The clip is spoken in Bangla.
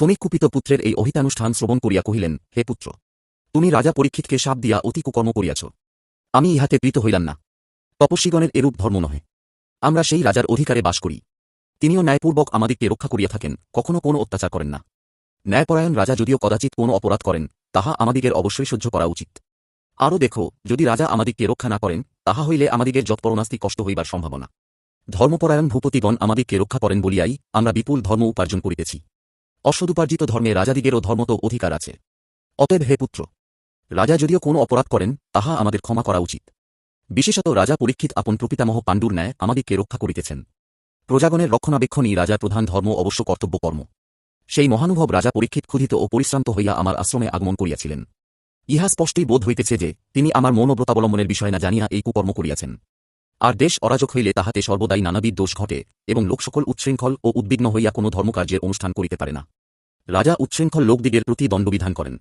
শ্রমিক কুপিত পুত্রের এই অহিতানুষ্ঠান শ্রবণ করিয়া কহিলেন, হে পুত্র, তুমি রাজা পরীক্ষিতকে সাপ দিয়া অতি কুকর্ম করিয়াছ। আমি ইহাতে প্রীত হইলাম না। তপস্বীগণের এরূপ ধর্ম নহে। আমরা সেই রাজার অধিকারে বাস করি। তিনিও ন্যায়পূর্বক আমাদিগকে রক্ষা করিয়া থাকেন, কখনো কোনো অত্যাচার করেন না। ন্যায়পরায়ণ রাজা যদিও কদাচিৎ কোনো অপরাধ করেন, তাহা আমাদিগের অবশ্যই সহ্য করা উচিত। আরও দেখো, যদি রাজা আমাদিগকে রক্ষা না করেন, তাহা হইলে আমাদিগের যৎপরণাস্তি কষ্ট হইবার সম্ভাবনা। ধর্মপরায়ণ ভূপতিগণ আমাদিগকে রক্ষা করেন বলিয়াই আমরা বিপুল ধর্ম উপার্জন করিতেছি। অসদুপার্জিত ধর্মে রাজাদিগেরও ধর্মত অধিকার আছে। অতএব হে পুত্র, রাজা যদিও কোনো অপরাধ করেন, তাহা আমাদের ক্ষমা করা উচিত। বিশেষত রাজা পরীক্ষিত আপন প্রপিতামহ পাণ্ডুর ন্যায় আমাদিগকে রক্ষা করিতেছেন। প্রজাগণের রক্ষণাবেক্ষণই রাজার প্রধান ধর্ম অবশ্য কর্তব্য কর্ম সেই মহানুভব রাজা পরীক্ষিত ক্ষুধিত ও পরিশ্রান্ত হইয়া আমার আশ্রমে আগমন করিয়াছিলেন। ইহা স্পষ্টই বোধ হইতেছে যে, তিনি আমার মৌনব্রতাবলম্বনের বিষয় না জানিয়া এই কুকর্ম করিয়াছেন। আর দেশ অরাজক হইলে তাহাতে সর্বদাই নানাবিধ দোষ ঘটে এবং লোকসকল উচ্ছৃঙ্খল ও উদ্বিগ্ন হইয়া কোনো ধর্মকার্যের অনুষ্ঠান করিতে পারে না। রাজা উচ্ছৃঙ্খল লোকদিগের প্রতি দণ্ডবিধান করেন।